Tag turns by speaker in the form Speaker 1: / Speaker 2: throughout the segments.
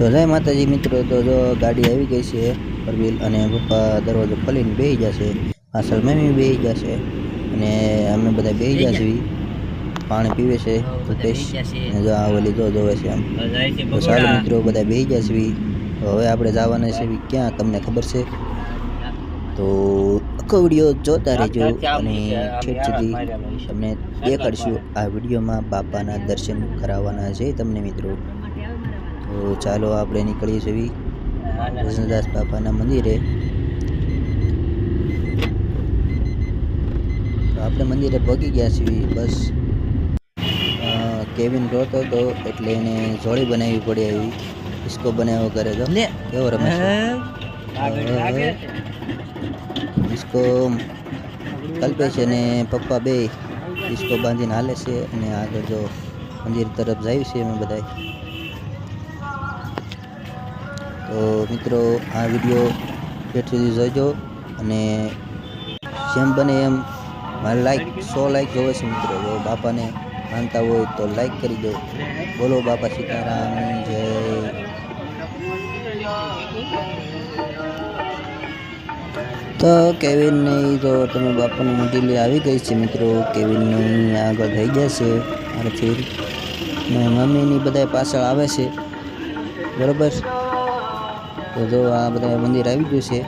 Speaker 1: તો જય માતાજી મિત્રો તો જો ગાડી આવી ગઈ છે પરવીલ અને પપ્પા દરવાજો ખોલીને બેસી જશે. પાછળ મમ્મી બેસી જશે અને અમે બધા બેસી જશે. પાણી પીવે છે તો જો. આ ઓલી જો જોવે છે આમ. તો સારું મિત્રો બધા બેસી જશે. તો હવે આપણે જવાના છે ક્યાં તમને ખબર છે? તો આખો વીડિયો જોતા રહેજો અને છેક સુધી તમને દેખાડશું આ વિડીયોમાં બાપાના દર્શન કરાવવાના છે તમને મિત્રો. તો ચાલો આપણે નીકળીએ છીએ કૃષ્ણદાસ બાપાના મંદિરે. તો આપણે મંદિરે પહોંચી ગયા છીએ બસ. અ, કેવિન રોતો હતો એટલે એને જોડી બનાવવી પડે એવી ડિસ્કો બનાવ્યો કરે તો કેવો રમે છે? ડિસ્કો કલ્પેશ અને પપ્પા બે ડિસ્કો બાંધીને હાલે છે અને આગળ જો મંદિર તરફ જાય છે અમે બધા તો મિત્રો, આ વીડિયો પેટ સુધી જોઈજો અને જેમ બને એમ મારે લાઈક સો લાઈક જોવે છે મિત્રો. જો બાપાને માનતા હોય તો લાઈક કરી દો. બોલો બાપા સીતારામ, જય. તો કેવિનને નહીં જો તમે બાપાની મંદિર આવી ગઈ છે મિત્રો. કેવિનને નહીં આગળ થઈ જશે મારાથી ને મમ્મીની બધા પાછળ આવે છે. બરોબર? તો જો આ બધા મંદિર આવી ગયું છે.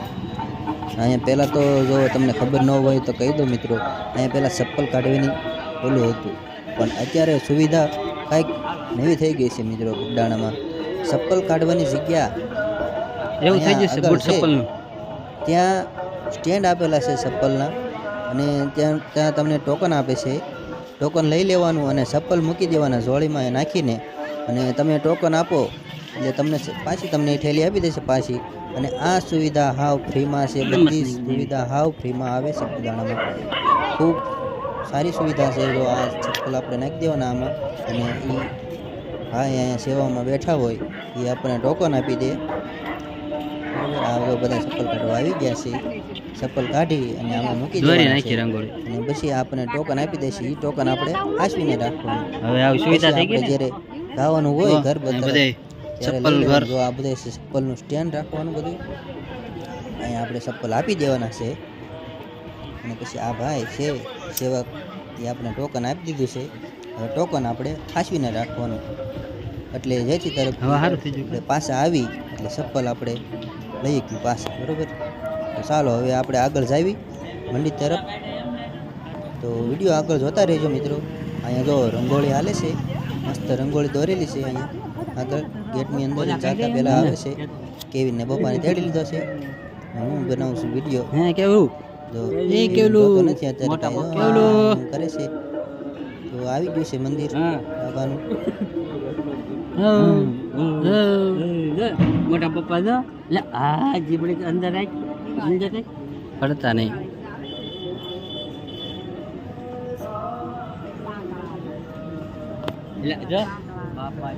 Speaker 1: અહીંયા પહેલાં તો જો તમને ખબર ન હોય તો કહી દો મિત્રો અહીંયા પહેલાં ચપ્પલ કાઢવાની ઓલું હતું. પણ અત્યારે સુવિધા કાંઈક નવી થઈ ગઈ છે મિત્રો બુડાણામાં ચપ્પલ કાઢવાની જગ્યા
Speaker 2: એવું થઈ બૂટ
Speaker 1: છે.
Speaker 2: ચપ્પલનું.
Speaker 1: ત્યાં સ્ટેન્ડ આપેલા છે ચપ્પલના અને ત્યાં ત્યાં તમને ટોકન આપે છે. ટોકન લઈ લેવાનું અને ચપ્પલ મૂકી દેવાના જોળીમાં એ નાખીને અને તમે ટોકન આપો એટલે તમને પાછી તમને થેલી આપી દેશે પાછી. અને આ સુવિધા હાવ ફ્રીમાં છે બધી સુવિધા હાવ ફ્રીમાં આવે છે દાણામાં ખૂબ સારી સુવિધા છે જો આ ચપ્પલ આપણે નાખી દેવાના આમાં. અને એ હા અહીંયા સેવામાં બેઠા હોય એ આપણને ટોકન આપી દે. આ બધા ચપ્પલ કાઢવા આવી ગયા છે ચપ્પલ કાઢી અને આમાં મૂકી
Speaker 2: નાખી રંગોળી.
Speaker 1: અને પછી આપણને ટોકન આપી દેશે એ ટોકન આપણે આસવીને રાખવાનું.
Speaker 2: હવે આવી સુવિધા થઈ ગઈ
Speaker 1: આપણે જ્યારે જવાનું હોય ઘર બધે
Speaker 2: ચપ્પલ ઘર.
Speaker 1: જો આ બધે ચપ્પલનું સ્ટેન્ડ રાખવાનું બધું. અહીંયા આપણે ચપ્પલ આપી દેવાના છે. અને પછી આ ભાઈ છે સેવક એ આપણે ટોકન આપી દીધું છે. હવે ટોકન આપણે ફાસવીને રાખવાનું. એટલે જેથી તરફ આપણે પાછા આવી એટલે ચપ્પલ આપણે લઈ ગયું પાછા બરોબર? તો ચાલો હવે આપણે આગળ જાવી મંડી તરફ. તો વીડિયો આગળ જોતા રહેજો મિત્રો. અહીંયા જો રંગોળી હાલે છે. મસ્ત રંગોળી દોરેલી છે અહીંયા. આગળ ગેટની અંદર જાતા પહેલાં આવે છે. કેવી ને પપ્પાને તેડી લીધો છે. હું બનાવું છું વીડિયો.
Speaker 2: હે કેવું
Speaker 1: જો
Speaker 2: એ
Speaker 1: કેવીન
Speaker 2: કેવલું,
Speaker 1: નથી અત્યારે
Speaker 2: કેવલું.
Speaker 1: કરે છે. તો આવી ગયું છે મંદિર.
Speaker 2: હા.
Speaker 1: બાબાનું.
Speaker 2: મોટા પપ્પા જો લે આ જીબડી અંદર રાખ. અંદર રાખ. પડતા નહીં. લે જો બાપા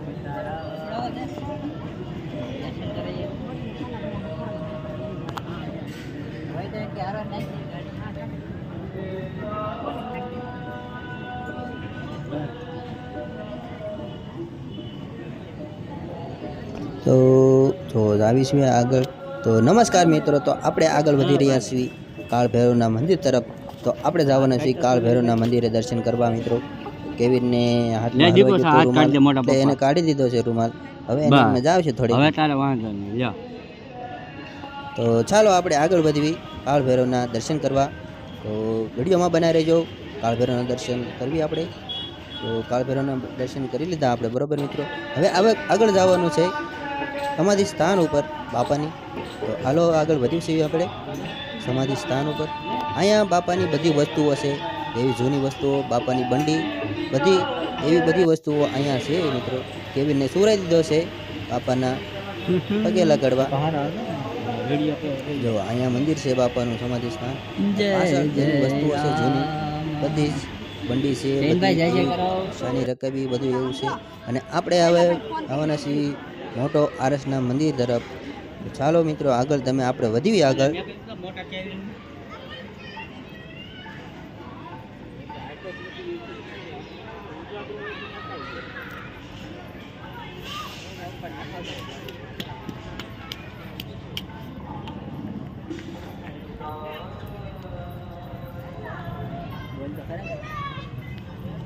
Speaker 1: તો જો આવીશું આગળ. તો નમસ્કાર મિત્રો, તો આપણે આગળ વધી રહ્યા છીએ કાળ ભૈરવના મંદિર તરફ. તો આપણે જવાના છીએ કાળ ભૈરવના મંદિરે દર્શન કરવા મિત્રો. કેવીનને
Speaker 2: હાથ
Speaker 1: એને કાઢી દીધો છે રૂમાલ. હવે. મજા આવશે થોડી
Speaker 2: હવે તારે વાંધો નહીં લ્યો.
Speaker 1: તો ચાલો આપણે આગળ વધવી કાળ ભૈરવના દર્શન કરવા. તો વિડીયોમાં બનાવી રહેજો. કાળ ભૈરવના દર્શન કરવી આપણે. તો કાળ ભૈરવના દર્શન કરી લીધા આપણે બરોબર મિત્રો? હવે હવે આગળ જવાનું છે. સમાધિ સ્થાન ઉપર બાપાની. તો હાલો આગળ છીએ આપણે. સમાધિ સ્થાન ઉપર. અહીંયા બાપાની બધી વસ્તુઓ છે. એવી જૂની વસ્તુઓ બાપાની બંડી બધી એવી બધી વસ્તુઓ અહીંયા છે મિત્રો. કેવીને સુરાઈ દીધો છે બાપાના પગે લગાડવા. જો અહીંયા મંદિર છે બાપાનું સમાધિ સ્થાન. જેની વસ્તુઓ છે જૂની. બધી જ બંડી છે. શાની રકબી બધું એવું છે. અને આપણે હવે આવવાના છીએ મોટો આરસના મંદિર તરફ. ચાલો મિત્રો આગળ તમે આપણે વધીએ આગળ.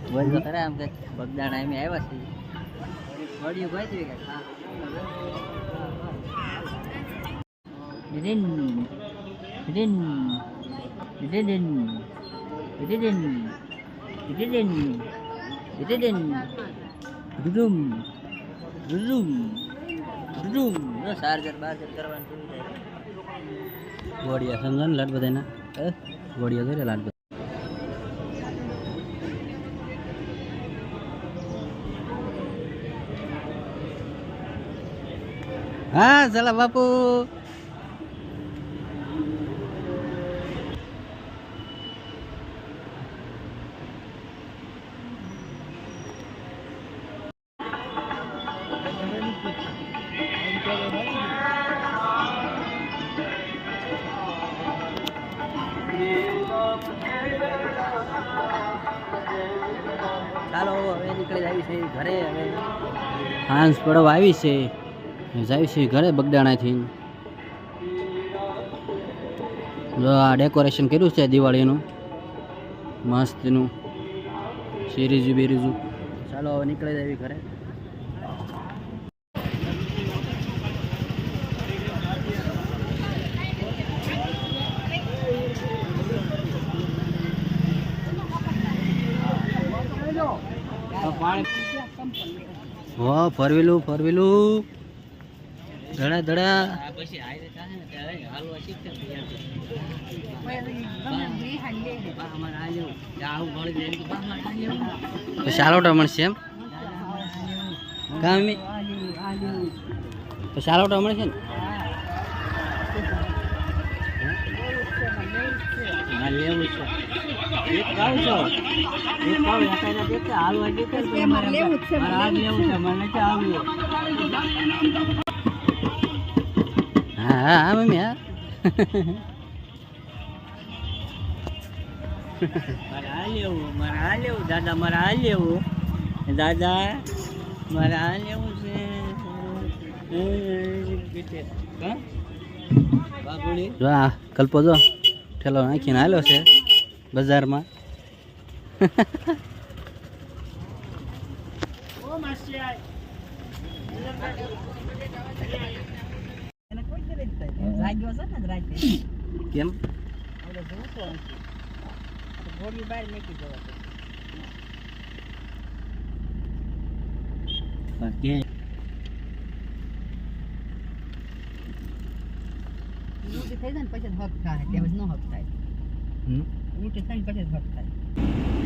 Speaker 2: બોલ તો ખરા આમ કે બગદાણા અમે આવ્યા છીએ વડિયું ભાઈ જોઈએ રિન રિન રિન રિન રિન રિન રિન Dudum. Dudum. જો ચાર્જર બાર્જર કરવાનું શરૂ થાય
Speaker 3: ગોળિયા સમજો ને લાડ બધાના? ગોળિયા લાડ બધા હા ચલા બાપુ
Speaker 2: નીકળી આવી છે ઘરે હવે.
Speaker 3: હાંસ પડવ આવી છે. જાય છે ઘરે બગદાણાથી. જો આ ડેકોરેશન કર્યું છે દિવાળીનું. મસ્તનું. સિરીઝ બેરીઝું
Speaker 2: ચાલો હવે નીકળી આવી ઘરે.
Speaker 3: હો ફરવેલું ફરવેલું. ધડા ધડા.
Speaker 2: પછી ટમણ છે ને ત્યારે હાલવા શીખશે ને છે બા,
Speaker 3: ને
Speaker 2: લેવું છે. એક ગાવ છો. એક ગાવ એકાયદા દેખે, મારે મારે આ લેવું છે, મને નથી આવ્યું
Speaker 3: હા હા હા મમ્મી હા
Speaker 2: મારે આ લેવું મારે આ લેવું દાદા મારે આ લેવું દાદા મારે આ લેવું છે હા?
Speaker 3: જો આ કલ્પો જો ઠેલો નાખીને હાલ્યો છે બજારમાં. કેમ?
Speaker 2: ઓકે
Speaker 4: ઉલટી થઈ જાય ને પછી હક થાય. ત્યાં જ ન હક થાય? ઉલટી પછી જ હક થાય.